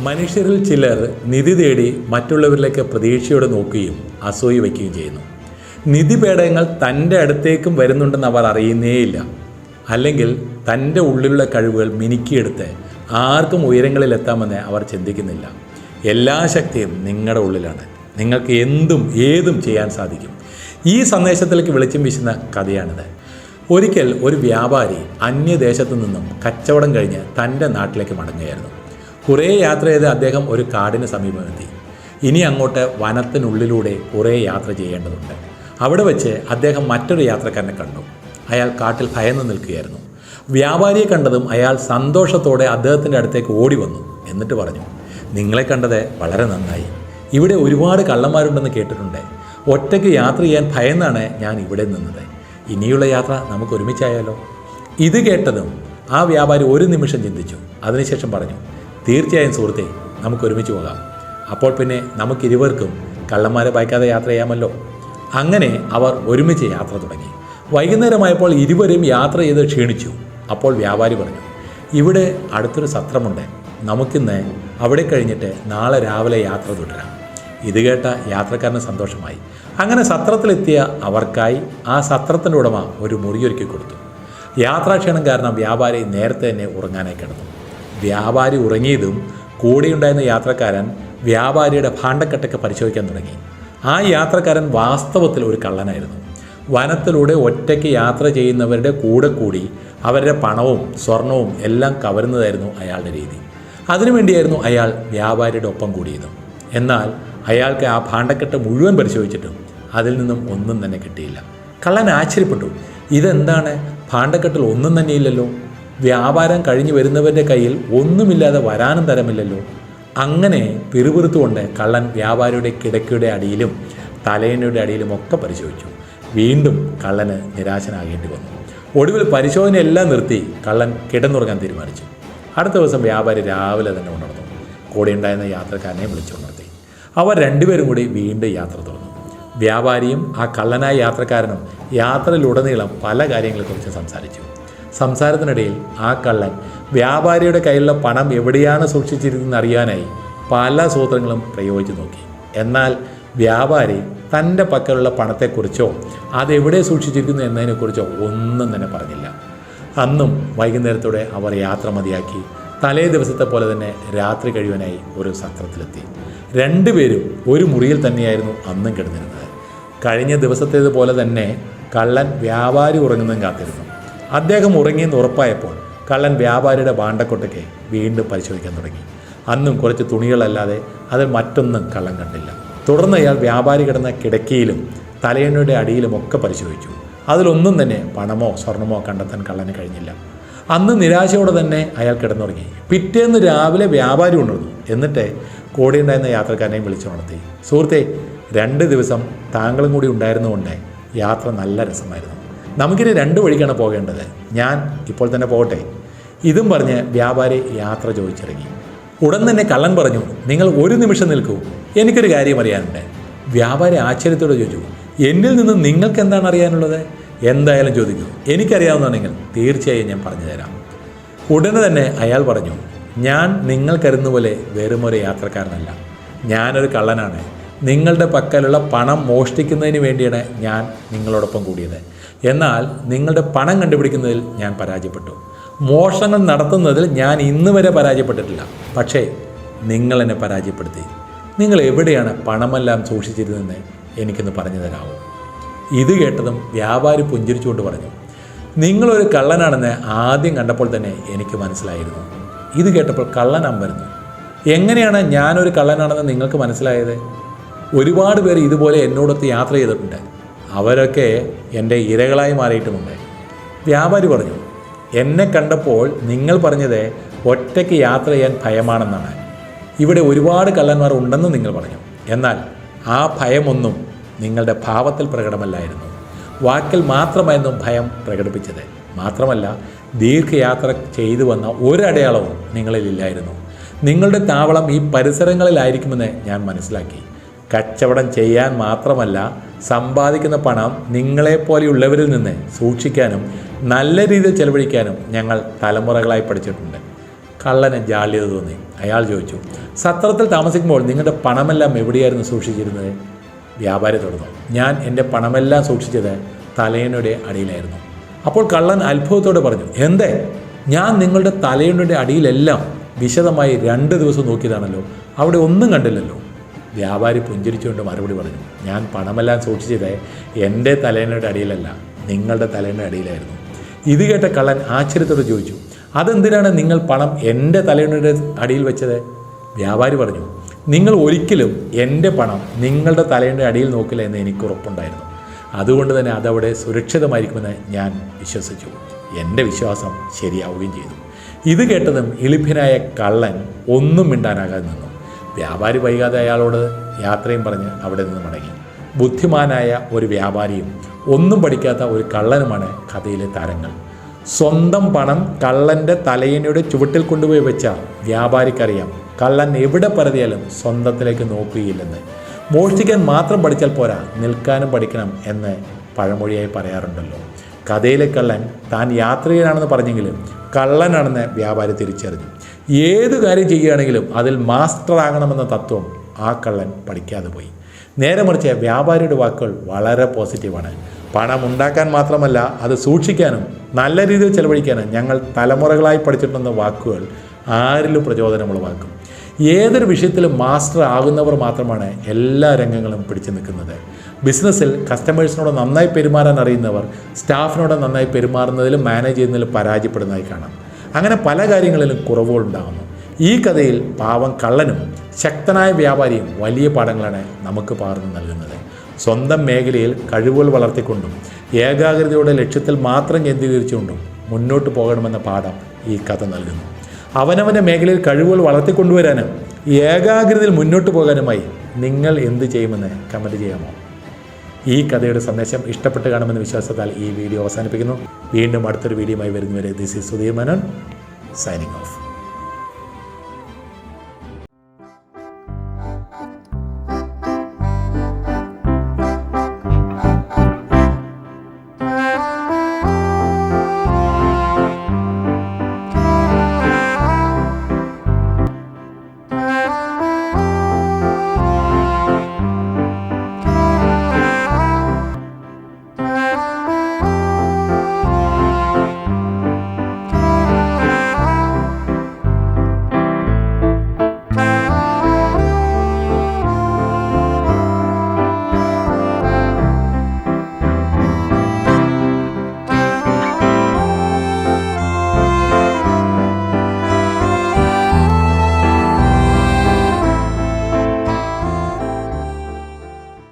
മനുഷ്യരിൽ ചിലർ നിധി തേടി മറ്റുള്ളവരിലേക്ക് പ്രതീക്ഷയോടെ നോക്കുകയും അസൂയ വയ്ക്കുകയും ചെയ്യുന്നു. നിധി പേടകങ്ങൾ തന്റെ അടുത്തേക്കും വരുന്നുണ്ടെന്ന് അവർ അറിയുന്നേയില്ല. അല്ലെങ്കിൽ തന്റെ ഉള്ളിലുള്ള കഴിവുകൾ മിനുക്കിയെടുത്ത് ആർക്കും ഉയരങ്ങളിലെത്താമെന്ന് അവർ ചിന്തിക്കുന്നില്ല. എല്ലാ ശക്തിയും നിങ്ങളുടെ ഉള്ളിലാണ്. നിങ്ങൾക്ക് എന്തും ഏതും ചെയ്യാൻ സാധിക്കും. ഈ സന്ദേശത്തിലേക്ക് വെളിച്ചം വീശുന്ന കഥയാണിത്. ഒരിക്കൽ ഒരു വ്യാപാരി അന്യദേശത്തു നിന്നും കച്ചവടം കഴിഞ്ഞ് തന്റെ നാട്ടിലേക്ക് മടങ്ങുകയായിരുന്നു. കുറേ യാത്ര ചെയ്ത് അദ്ദേഹം ഒരു കാടിന് സമീപമെത്തി ഇനി അങ്ങോട്ട് വനത്തിനുള്ളിലൂടെ കുറേ യാത്ര ചെയ്യേണ്ടതുണ്ട്. അവിടെ വെച്ച് അദ്ദേഹം മറ്റൊരു യാത്രക്കാരനെ കണ്ടു. അയാൾ കാട്ടിൽ ഭയന്ന് നിൽക്കുകയായിരുന്നു. വ്യാപാരിയെ കണ്ടതും അയാൾ സന്തോഷത്തോടെ അദ്ദേഹത്തിന്റെ അടുത്തേക്ക് ഓടി വന്നു എന്നിട്ട് പറഞ്ഞു നിങ്ങളെ കണ്ടത് വളരെ നന്നായി. ഇവിടെ ഒരുപാട് കള്ളന്മാരുണ്ടെന്ന് കേട്ടിട്ടുണ്ട്. ഒറ്റയ്ക്ക് യാത്ര ചെയ്യാൻ ഭയന്നാണ് ഞാൻ ഇവിടെ നിന്നത്. ഇനിയുള്ള യാത്ര നമുക്ക് ഒരുമിച്ചായാലോ? ഇത് കേട്ടതും ആ വ്യാപാരി ഒരു നിമിഷം ചിന്തിച്ചു. അതിനുശേഷം പറഞ്ഞു തീർച്ചയായും സുഹൃത്തെ നമുക്ക് ഒരുമിച്ച് പോകാം. അപ്പോൾ പിന്നെ നമുക്കിരുവർക്കും കള്ളന്മാരെ ഭയക്കാതെ യാത്ര ചെയ്യാമല്ലോ. അങ്ങനെ അവർ ഒരുമിച്ച് യാത്ര തുടങ്ങി. വൈകുന്നേരമായപ്പോൾ ഇരുവരും യാത്ര ചെയ്ത് ക്ഷീണിച്ചു. അപ്പോൾ വ്യാപാരി പറഞ്ഞു ഇവിടെ അടുത്തൊരു സത്രമുണ്ട്. നമുക്കിന്ന് അവിടെ കഴിഞ്ഞിട്ട് നാളെ രാവിലെ യാത്ര തുടരാം. ഇത് കേട്ട യാത്രക്കാരന് സന്തോഷമായി. അങ്ങനെ സത്രത്തിലെത്തിയ അവർക്കായി ആ സത്രത്തിന്റെ ഉടമ ഒരു മുറിയൊരുക്കി കൊടുത്തു. യാത്രാക്ഷീണം കാരണം വ്യാപാരി നേരത്തെ തന്നെ ഉറങ്ങാനായി കിടന്നു. വ്യാപാരി ഉറങ്ങിയതും കൂടെയുണ്ടായിരുന്ന യാത്രക്കാരൻ വ്യാപാരിയുടെ ഭാണ്ഡക്കെട്ടൊക്കെ പരിശോധിക്കാൻ തുടങ്ങി. ആ യാത്രക്കാരൻ വാസ്തവത്തിൽ ഒരു കള്ളനായിരുന്നു. വനത്തിലൂടെ ഒറ്റയ്ക്ക് യാത്ര ചെയ്യുന്നവരുടെ കൂടെ കൂടി അവരുടെ പണവും സ്വർണവും എല്ലാം കവരുന്നതായിരുന്നു അയാളുടെ രീതി. അതിനുവേണ്ടിയായിരുന്നു അയാൾ വ്യാപാരിയുടെ ഒപ്പം കൂടിയത്. എന്നാൽ അയാൾക്ക് ആ ഭാണ്ഡക്കെട്ട് മുഴുവൻ പരിശോധിച്ചിട്ടും അതിൽ നിന്നും ഒന്നും തന്നെ കിട്ടിയില്ല. കള്ളൻ ആശ്ചര്യപ്പെട്ടു. ഇതെന്താണ്? ഭാണ്ഡക്കെട്ടിൽ ഒന്നും തന്നെയില്ലല്ലോ വ്യാപാരം കഴിഞ്ഞു വരുന്നവരുടെ കയ്യിൽ ഒന്നുമില്ലാതെ വരാനും തരമില്ലല്ലോ. അങ്ങനെ പിറുപിറുത്തുകൊണ്ട് കള്ളൻ വ്യാപാരിയുടെ കിടക്കയുടെ അടിയിലും തലയണയുടെ അടിയിലും ഒക്കെ പരിശോധിച്ചു. വീണ്ടും കള്ളന് നിരാശനാകേണ്ടി വന്നു. ഒടുവിൽ പരിശോധനയെല്ലാം നിർത്തി കള്ളൻ കിടന്നുറങ്ങാൻ തീരുമാനിച്ചു. അടുത്ത ദിവസം വ്യാപാരി രാവിലെ തന്നെ ഉണർന്നു. കൂടെ ഉണ്ടായിരുന്ന യാത്രക്കാരനെ വിളിച്ചുണർത്തി അവർ രണ്ടുപേരും കൂടി വീണ്ടും യാത്ര തുറന്നു വ്യാപാരിയും ആ കള്ളനായ യാത്രക്കാരനും യാത്രയിലുടനീളം പല കാര്യങ്ങളെക്കുറിച്ച് സംസാരിച്ചു. സംസാരത്തിനിടയിൽ ആ കള്ളൻ വ്യാപാരിയുടെ കയ്യിലുള്ള പണം എവിടെയാണ് സൂക്ഷിച്ചിരുന്നതെന്ന് അറിയാനായി പല സൂത്രങ്ങളും പ്രയോഗിച്ചു നോക്കി. എന്നാൽ വ്യാപാരി തന്റെ പക്കലുള്ള പണത്തെക്കുറിച്ചോ അതെവിടെ സൂക്ഷിച്ചിരിക്കുന്നു എന്നതിനെക്കുറിച്ചോ ഒന്നും തന്നെ പറഞ്ഞില്ല. അന്നും വൈകുന്നേരത്തോടെ അവർ യാത്ര മതിയാക്കി. തലേ ദിവസത്തെ പോലെ തന്നെ രാത്രി കഴിയുവാനായി ഒരു സത്രത്തിലെത്തി. രണ്ടുപേരും ഒരു മുറിയിൽ തന്നെയായിരുന്നു അന്നും കിടന്നിരുന്നത്. കഴിഞ്ഞ ദിവസത്തേതുപോലെ തന്നെ കള്ളൻ വ്യാപാരി ഉറങ്ങുന്നതും കാത്തിരുന്നു. അദ്ദേഹം ഉറങ്ങിയെന്ന് ഉറപ്പായപ്പോൾ കള്ളൻ വ്യാപാരിയുടെ ബാണ്ടക്കൊട്ടൊക്കെ വീണ്ടും പരിശോധിക്കാൻ തുടങ്ങി. അന്നും കുറച്ച് തുണികളല്ലാതെ അതിൽ മറ്റൊന്നും കള്ളൻ കണ്ടില്ല. തുടർന്ന് അയാൾ വ്യാപാരി കിടന്ന കിടക്കയിലും തലയണയുടെ അടിയിലും ഒക്കെ പരിശോധിച്ചു. അതിലൊന്നും തന്നെ പണമോ സ്വർണമോ കണ്ടെത്താൻ കള്ളന് കഴിഞ്ഞില്ല. അന്ന് നിരാശയോടെ തന്നെ അയാൾ കിടന്നുറങ്ങി. പിറ്റേന്ന് രാവിലെ വ്യാപാരി ഉണർന്നു എന്നിട്ട് കൂടെയുണ്ടായിരുന്ന യാത്രക്കാരനെയും വിളിച്ചുണർത്തി സുഹൃത്തെ രണ്ട് ദിവസം താങ്കളും കൂടി ഉണ്ടായിരുന്നുകൊണ്ട് യാത്ര നല്ല രസമായിരുന്നു. നമുക്കിനി രണ്ട് വഴിക്കാണ് പോകേണ്ടത്. ഞാൻ ഇപ്പോൾ തന്നെ പോകട്ടെ. ഇതും പറഞ്ഞ് വ്യാപാരി യാത്ര ചോദിച്ചിറങ്ങി. ഉടൻ തന്നെ കള്ളൻ പറഞ്ഞു നിങ്ങൾ ഒരു നിമിഷം നിൽക്കൂ. എനിക്കൊരു കാര്യം അറിയാനുണ്ട്. വ്യാപാരി ആശ്ചര്യത്തോടെ ചോദിച്ചു എന്നിൽ നിന്ന് നിങ്ങൾക്ക് എന്താണ് അറിയാനുള്ളത്? എന്തായാലും ചോദിക്കൂ. എനിക്കറിയാവുന്നതാണെങ്കിൽ തീർച്ചയായും ഞാൻ പറഞ്ഞു തരാം. ഉടനെ തന്നെ അയാൾ പറഞ്ഞു ഞാൻ നിങ്ങൾ കരുതുന്ന പോലെ വെറുമൊരു യാത്രക്കാരനല്ല. ഞാനൊരു കള്ളനാണ്. നിങ്ങളുടെ പക്കലുള്ള പണം മോഷ്ടിക്കുന്നതിന് വേണ്ടിയാണ് ഞാൻ നിങ്ങളോടൊപ്പം കൂടിയത്. എന്നാൽ നിങ്ങളുടെ പണം കണ്ടുപിടിക്കുന്നതിൽ ഞാൻ പരാജയപ്പെട്ടു. മോഷണങ്ങൾ നടത്തുന്നതിൽ ഞാൻ ഇന്ന് വരെ പരാജയപ്പെട്ടിട്ടില്ല. പക്ഷേ നിങ്ങൾ എന്നെ പരാജയപ്പെടുത്തി. നിങ്ങൾ എവിടെയാണ് പണമെല്ലാം സൂക്ഷിച്ചിരുന്നതെന്ന് എനിക്കൊന്ന് പറഞ്ഞു തരാമോ? ഇത് കേട്ടതും വ്യാപാരി പുഞ്ചിരിച്ചുകൊണ്ട് പറഞ്ഞു നിങ്ങളൊരു കള്ളനാണെന്ന് ആദ്യം കണ്ടപ്പോൾ തന്നെ എനിക്ക് മനസ്സിലായിരുന്നു. ഇത് കേട്ടപ്പോൾ കള്ളൻ അമ്പരുന്നു എങ്ങനെയാണ് ഞാനൊരു കള്ളനാണെന്ന് നിങ്ങൾക്ക് മനസ്സിലായത്? ഒരുപാട് പേർ ഇതുപോലെ എന്നോടൊത്ത് യാത്ര ചെയ്തിട്ടുണ്ട്. അവരൊക്കെ എന്റെ ഇരകളായി മാറിയിട്ടുമുണ്ട്. വ്യാപാരി പറഞ്ഞു എന്നെ കണ്ടപ്പോൾ നിങ്ങൾ പറഞ്ഞത് ഒറ്റയ്ക്ക് യാത്ര ചെയ്യാൻ ഭയമാണെന്നാണ്. ഇവിടെ ഒരുപാട് കള്ളന്മാർ ഉണ്ടെന്ന് നിങ്ങൾ പറഞ്ഞു. എന്നാൽ ആ ഭയമൊന്നും നിങ്ങളുടെ ഭാവത്തിൽ പ്രകടമല്ലായിരുന്നു. വാക്കിൽ മാത്രമായിരുന്നു ഭയം പ്രകടിപ്പിച്ചത്. മാത്രമല്ല ദീർഘയാത്ര ചെയ്തു വന്ന ഒരടയാളവും നിങ്ങളിലില്ലായിരുന്നു നിങ്ങളുടെ താവളം ഈ പരിസരങ്ങളിലായിരിക്കുമെന്ന് ഞാൻ മനസ്സിലാക്കി. കച്ചവടം ചെയ്യാൻ മാത്രമല്ല സമ്പാദിക്കുന്ന പണം നിങ്ങളെപ്പോലെയുള്ളവരിൽ നിന്ന് സൂക്ഷിക്കാനും നല്ല രീതിയിൽ ചെലവഴിക്കാനും ഞങ്ങൾ തലമുറകളായി പഠിച്ചിട്ടുണ്ട്. കള്ളന് ജാള്യത തോന്നി. അയാൾ ചോദിച്ചു സത്രത്തിൽ താമസിക്കുമ്പോൾ നിങ്ങളുടെ പണമെല്ലാം എവിടെയായിരുന്നു സൂക്ഷിച്ചിരുന്നത്? വ്യാപാരി തുടർന്നു ഞാൻ എന്റെ പണമെല്ലാം സൂക്ഷിച്ചത് തലയണയുടെ അടിയിലായിരുന്നു. അപ്പോൾ കള്ളൻ അത്ഭുതത്തോടെ പറഞ്ഞു എന്തേ? ഞാൻ നിങ്ങളുടെ തലയണയുടെ അടിയിലെല്ലാം വിശദമായി രണ്ട് ദിവസം നോക്കിയതാണല്ലോ. അവിടെ ഒന്നും കണ്ടില്ലല്ലോ. വ്യാപാരി പുഞ്ചിരിച്ചുകൊണ്ട് മറുപടി പറഞ്ഞു. ഞാൻ പണമെല്ലാം സൂക്ഷിച്ചത് എന്റെ തലേനയുടെ അടിയിലല്ല നിങ്ങളുടെ തലേനയുടെ അടിയിലായിരുന്നു. ഇത് കേട്ട കള്ളൻ ആശ്ചര്യത്തോടെ ചോദിച്ചു അതെന്തിനാണ് നിങ്ങൾ പണം എന്റെ തലേനയുടെ അടിയിൽ വെച്ചത്? വ്യാപാരി പറഞ്ഞു നിങ്ങൾ ഒരിക്കലും എന്റെ പണം നിങ്ങളുടെ തലേന്റെ അടിയിൽ നോക്കില്ല എന്ന് എനിക്ക് ഉറപ്പുണ്ടായിരുന്നു. അതുകൊണ്ട് തന്നെ അതവിടെ സുരക്ഷിതമായിരിക്കുമെന്ന് ഞാൻ വിശ്വസിച്ചു. എന്റെ വിശ്വാസം ശരിയാവുകയും ചെയ്തു. ഇത് കേട്ടതും എളിഭ്യനായ കള്ളൻ ഒന്നും മിണ്ടാനാകാതെ നിന്നു. വ്യാപാരി വൈകാതെ അയാളോട് യാത്രയും പറഞ്ഞ് അവിടെ നിന്ന് മടങ്ങി. ബുദ്ധിമാനായ ഒരു വ്യാപാരിയും ഒന്നും പഠിക്കാത്ത ഒരു കള്ളനുമാണ് കഥയിലെ താരങ്ങൾ. സ്വന്തം പണം കള്ളന്റെ തലയിനയുടെ ചുവട്ടിൽ കൊണ്ടുപോയി വെച്ച വ്യാപാരിക്കറിയാം. കള്ളൻ എവിടെ പരതിയാലും സ്വന്തത്തിലേക്ക് നോക്കുകയില്ലെന്ന്. മോഷ്ടിക്കാൻ മാത്രം പഠിച്ചാൽ പോരാ നിൽക്കാനും പഠിക്കണം എന്ന് പഴമൊഴിയായി പറയാറുണ്ടല്ലോ. കഥയിലെ കള്ളൻ താൻ യാത്രികനാണെന്ന് പറഞ്ഞെങ്കിലും കള്ളനാണെന്ന് വ്യാപാരി തിരിച്ചറിഞ്ഞു. ഏത് കാര്യം ചെയ്യുകയാണെങ്കിലും അതിൽ മാസ്റ്റർ ആകണമെന്ന തത്വം ആ കള്ളൻ പഠിക്കാതെ പോയി. നേരെ മറിച്ച് വ്യാപാരിയുടെ വാക്കുകൾ വളരെ പോസിറ്റീവാണ്. പണം ഉണ്ടാക്കാൻ മാത്രമല്ല അത് സൂക്ഷിക്കാനും നല്ല രീതിയിൽ ചെലവഴിക്കാനും ഞങ്ങൾ തലമുറകളായി പഠിച്ചിട്ടുണ്ടെന്ന വാക്കുകൾ ആരിലും പ്രചോദനമുളവാക്കും ഏതൊരു വിഷയത്തിലും മാസ്റ്റർ ആകുന്നവർ മാത്രമാണ് എല്ലാ രംഗങ്ങളും പിടിച്ചു നിൽക്കുന്നത്. ബിസിനസ്സിൽ കസ്റ്റമേഴ്സിനോട് നന്നായി പെരുമാറാൻ അറിയുന്നവർ സ്റ്റാഫിനോട് നന്നായി പെരുമാറുന്നതിലും മാനേജ് ചെയ്യുന്നതിലും പരാജയപ്പെടുന്നതായി കാണാം. അങ്ങനെ പല കാര്യങ്ങളിലും കുറവുകളുണ്ടാകുന്നു ഈ കഥയിൽ പാവം കള്ളനും ശക്തനായ വ്യാപാരിയും വലിയ പാഠങ്ങളാണ് നമുക്ക് പകർന്നു നൽകുന്നത്. സ്വന്തം മേഖലയിൽ കഴിവുകൾ വളർത്തിക്കൊണ്ടും ഏകാഗ്രതയോടെ ലക്ഷ്യത്തിൽ മാത്രം കേന്ദ്രീകരിച്ചുകൊണ്ടും മുന്നോട്ട് പോകണമെന്ന പാഠം ഈ കഥ നൽകുന്നു. അവനവന്റെ മേഖലയിൽ കഴിവുകൾ വളർത്തിക്കൊണ്ടുവരാനും ഏകാഗ്രതയിൽ മുന്നോട്ട് പോകാനുമായി നിങ്ങൾ എന്ത് ചെയ്യുമെന്ന് കമന്റ് ചെയ്യാമോ? ഈ കഥയുടെ സന്ദേശം ഇഷ്ടപ്പെട്ട് കാണുമെന്ന് വിശ്വാസത്താൽ ഈ വീഡിയോ അവസാനിപ്പിക്കുന്നു. വീണ്ടും അടുത്തൊരു വീഡിയോയുമായി വരുന്നവരെ this is Sudheer Menon signing off